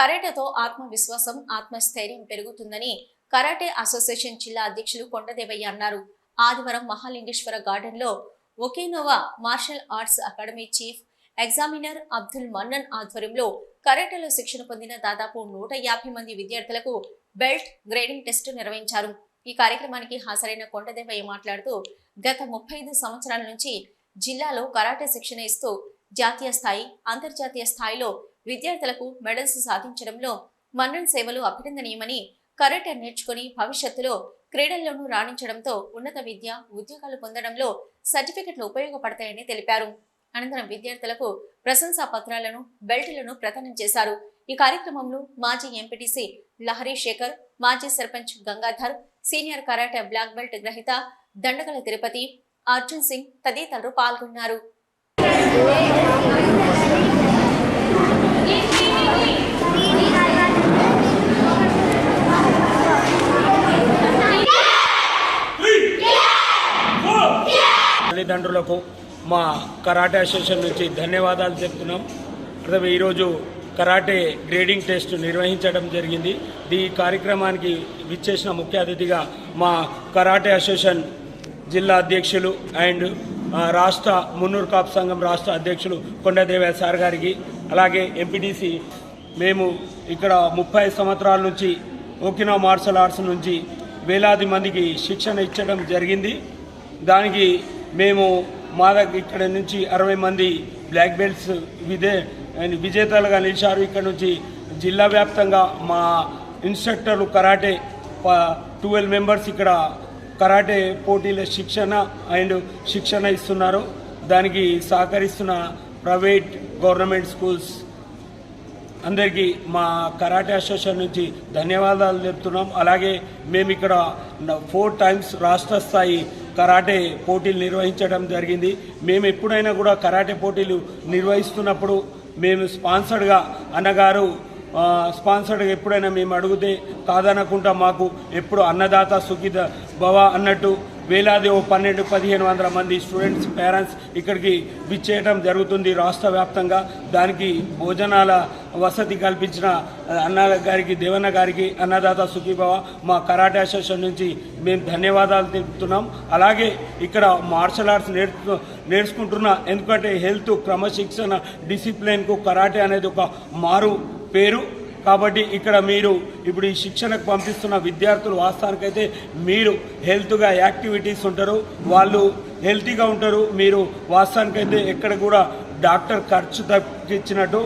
కరాటేతో ఆత్మవిశ్వాసం ఆత్మస్థైర్యం పెరుగుతుందని కరాటే అసోసియేషన్ జిల్లా అధ్యక్షులు కొండదేవయ్య అన్నారు. ఆదివారం మహాలింగేశ్వర గార్డెన్లో Okinawa martial arts academy chief examiner Abdul Mannan ఆధ్వర్యంలో కరాటేలో శిక్షణ పొందిన దాదాపు నూట యాభై మంది విద్యార్థులకు బెల్ట్ గ్రేడింగ్ టెస్ట్ నిర్వహించారు. ఈ కార్యక్రమానికి హాజరైన కొండదేవయ్య మాట్లాడుతూ గత ముప్పై ఐదు సంవత్సరాల నుంచి జిల్లాలో కరాటే శిక్షణ ఇస్తూ జాతీయ స్థాయి అంతర్జాతీయ స్థాయిలో విద్యార్థులకు మెడల్స్ సాధించడంలో మన్నన్ సేవలు అభినందనీయమని కరాటే నేర్చుకుని భవిష్యత్తులో క్రీడల్లోనూ రాణించడంతో ఉన్నత విద్య ఉద్యోగాలు పొందడంలో సర్టిఫికెట్లు ఉపయోగపడతాయని తెలిపారు. అనంతరం విద్యార్థులకు ప్రశంసా పత్రాలను బెల్టులను ప్రదానం చేశారు. ఈ కార్యక్రమంలో మాజీ ఎంపీటీసీ లహరి శేఖర్ మాజీ sarpanch Gangadhar senior karate black belt గ్రహీత దండగల తిరుపతి అర్జున్ సింగ్ తదితరులు పాల్గొన్నారు. తల్లిదండ్రులకు మా కరాటే అసోసియేషన్ నుంచి ధన్యవాదాలు చెప్తున్నాం. అదే ఈరోజు కరాటే గ్రేడింగ్ టెస్ట్ నిర్వహించడం జరిగింది. ఈ కార్యక్రమానికి విచ్చేసిన ముఖ్య అతిథిగా మా కరాటే అసోసియేషన్ జిల్లా అధ్యక్షులు అండ్ రాష్ట్ర మున్నూరు కాపు సంఘం రాష్ట్ర అధ్యక్షులు కొండదేవయ్య సార్ గారికి అలాగే ఎంపీటీసీ మేము ఇక్కడ ముప్పై సంవత్సరాల నుంచి ఓకినా మార్షల్ ఆర్ట్స్ నుంచి వేలాది మందికి శిక్షణ ఇచ్చడం జరిగింది. దానికి మేము మా దగ్గర ఇక్కడ నుంచి అరవై మంది బ్లాక్ బెల్ట్స్ విదే విజేతలుగా నిలిచారు. ఇక్కడ నుంచి జిల్లా వ్యాప్తంగా మా ఇన్స్ట్రక్టర్లు కరాటే ట్వెల్వ్ మెంబర్స్ ఇక్కడ కరాటే పోటీల శిక్షణ అండ్ శిక్షణ ఇస్తున్నారు. దానికి సహకరిస్తున్న ప్రైవేట్ గవర్నమెంట్ స్కూల్స్ అందరికీ మా కరాటే అసోసియేషన్ నుంచి ధన్యవాదాలు చెప్తున్నాం అలాగే మేము ఇక్కడ ఫోర్ టైమ్స్ రాష్ట్ర స్థాయి కరాటే పోటీలు నిర్వహించడం జరిగింది. మేము ఎప్పుడైనా కూడా కరాటే పోటీలు నిర్వహిస్తున్నప్పుడు మేము స్పాన్సర్డ్గా అన్నగారు స్పాన్సర్డ్గా ఎప్పుడైనా మేము అడిగితే కాదనకుండా మాకు ఎప్పుడు అన్నదాత సుఖిత భవ అన్నట్టు వేలాది ఓ పన్నెండు పదిహేను వందల మంది స్టూడెంట్స్ పేరెంట్స్ ఇక్కడికి విచ్చేయడం జరుగుతుంది రాష్ట్ర వ్యాప్తంగా. దానికి భోజనాల వసతి కల్పించిన అన్న గారికి దేవన్న గారికి అన్నదాత సుఖీభావ మా కరాటే అసోసియేషన్ నుంచి మేము ధన్యవాదాలు తెలుపుతున్నాం. అలాగే ఇక్కడ మార్షల్ ఆర్ట్స్ నేర్చు నేర్చుకుంటున్న ఎందుకంటే హెల్త్ క్రమశిక్షణ డిసిప్లిన్కు కరాటే అనేది ఒక మారు పేరు. కాబట్టి ఇక్కడ మీరు ఇప్పుడు ఈ శిక్షణకు పంపిస్తున్న విద్యార్థులు వాస్తవానికైతే మీరు హెల్త్గా యాక్టివిటీస్ ఉంటారు వాళ్ళు హెల్తీగా ఉంటారు మీరు వాస్తవానికైతే ఎక్కడ కూడా డాక్టర్ ఖర్చు తగ్గించినట్టు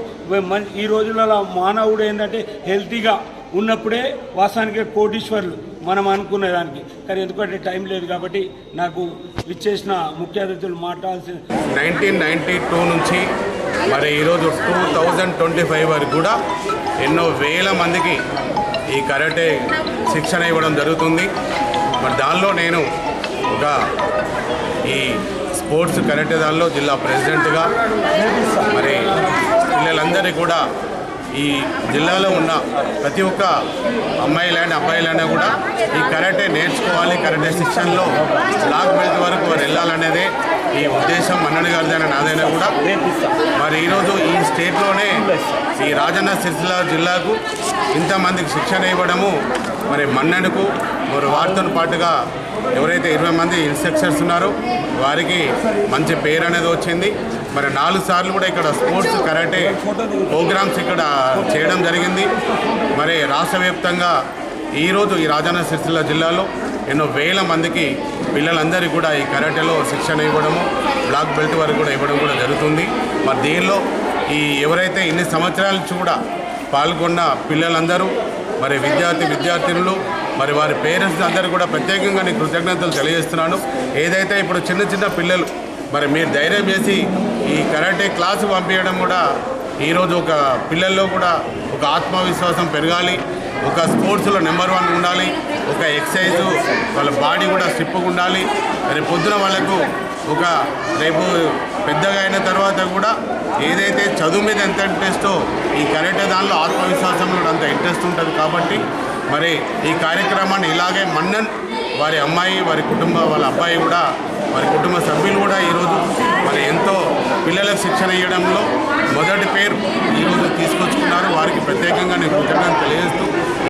ఈ రోజులలో మానవుడు ఏంటంటే హెల్తీగా ఉన్నప్పుడే వాస్తవానికి కోటీశ్వర్లు మనం అనుకునే దానికి కానీ ఎందుకంటే టైం లేదు కాబట్టి నాకు ఇచ్చేసిన ముఖ్య అతిథులు మాట్లాడాల్సిన నైన్టీన్ నైంటీ టూ నుంచి మరి ఈరోజు టూ థౌజండ్ ట్వంటీ ఫైవ్ వరకు కూడా ఎన్నో వేల మందికి ఈ కరాటే శిక్షణ ఇవ్వడం జరుగుతుంది. మరి దానిలో నేను ఒక ఈ స్పోర్ట్స్ కరాటే దానిలో జిల్లా ప్రెసిడెంట్గా మరి పిల్లలందరికీ కూడా ఈ జిల్లాలో ఉన్న ప్రతి ఒక్క అమ్మాయిలైనా అబ్బాయిలైనా కూడా ఈ కరాటే నేర్చుకోవాలి. కరాటే శిక్షణలో బ్లాక్ బెల్ట్ వరకు వారు వెళ్ళాలనేదే ఈ ఉద్దేశం మన్నడి గారిదైనా నాదైనా కూడా. మరి ఈరోజు ఈ స్టేట్లోనే ఈ రాజన్న సిరిసిల్ల జిల్లాకు ఇంతమందికి శిక్షణ ఇవ్వడము మరి మన్నడుకు మరి వారితో పాటుగా ఎవరైతే ఇరవై మంది ఇన్స్ట్రక్టర్స్ ఉన్నారో వారికి మంచి పేరు అనేది వచ్చింది. మరి నాలుగు సార్లు కూడా ఇక్కడ స్పోర్ట్స్ కరాటే ప్రోగ్రామ్స్ ఇక్కడ చేయడం జరిగింది. మరి రాష్ట్ర వ్యాప్తంగా ఈరోజు ఈ రాజన్న సిరిసిల్ల జిల్లాలో ఎన్నో వేల మందికి పిల్లలందరికీ కూడా ఈ కరాటేలో శిక్షణ ఇవ్వడము బ్లాక్ బెల్ట్ వరకు కూడా ఇవ్వడం కూడా జరుగుతుంది. మరి దీనిలో ఈ ఎవరైతే ఇన్ని సంవత్సరాల నుంచి కూడా పాల్గొన్న పిల్లలందరూ మరి విద్యార్థి విద్యార్థినులు మరి వారి పేరెంట్స్ అందరూ కూడా ప్రత్యేకంగా నేను కృతజ్ఞతలు తెలియజేస్తున్నాను. ఏదైతే ఇప్పుడు చిన్న చిన్న పిల్లలు మరి మీరు ధైర్యం చేసి ఈ కరాటే క్లాసు పంపించడం కూడా ఈరోజు ఒక పిల్లల్లో కూడా ఒక ఆత్మవిశ్వాసం పెరగాలి. ఒక స్పోర్ట్స్లో నెంబర్ వన్ ఉండాలి ఒక ఎక్సైజ్ వాళ్ళ బాడీ కూడా స్టిప్గా ఉండాలి. రేపు పొద్దున వాళ్ళకు ఒక రేపు పెద్దగా అయిన తర్వాత కూడా ఏదైతే చదువు మీద ఎంత ఇంట్రెస్టో ఈ కరెక్ట్ దానిలో ఆత్మవిశ్వాసంలో అంత ఇంట్రెస్ట్ ఉంటుంది కాబట్టి మరి ఈ కార్యక్రమాన్ని ఇలాగే మన్నన్ వారి అమ్మాయి వారి కుటుంబ వాళ్ళ అబ్బాయి కూడా వారి కుటుంబ సభ్యులు కూడా ఈరోజు మరి ఎంతో పిల్లలకు శిక్షణ ఇవ్వడంలో మొదటి పేరు ఈరోజు తీసుకొచ్చుకున్నారు. వారికి ప్రత్యేకంగా నేను కృతజ్ఞతలు తెలియజేస్తూ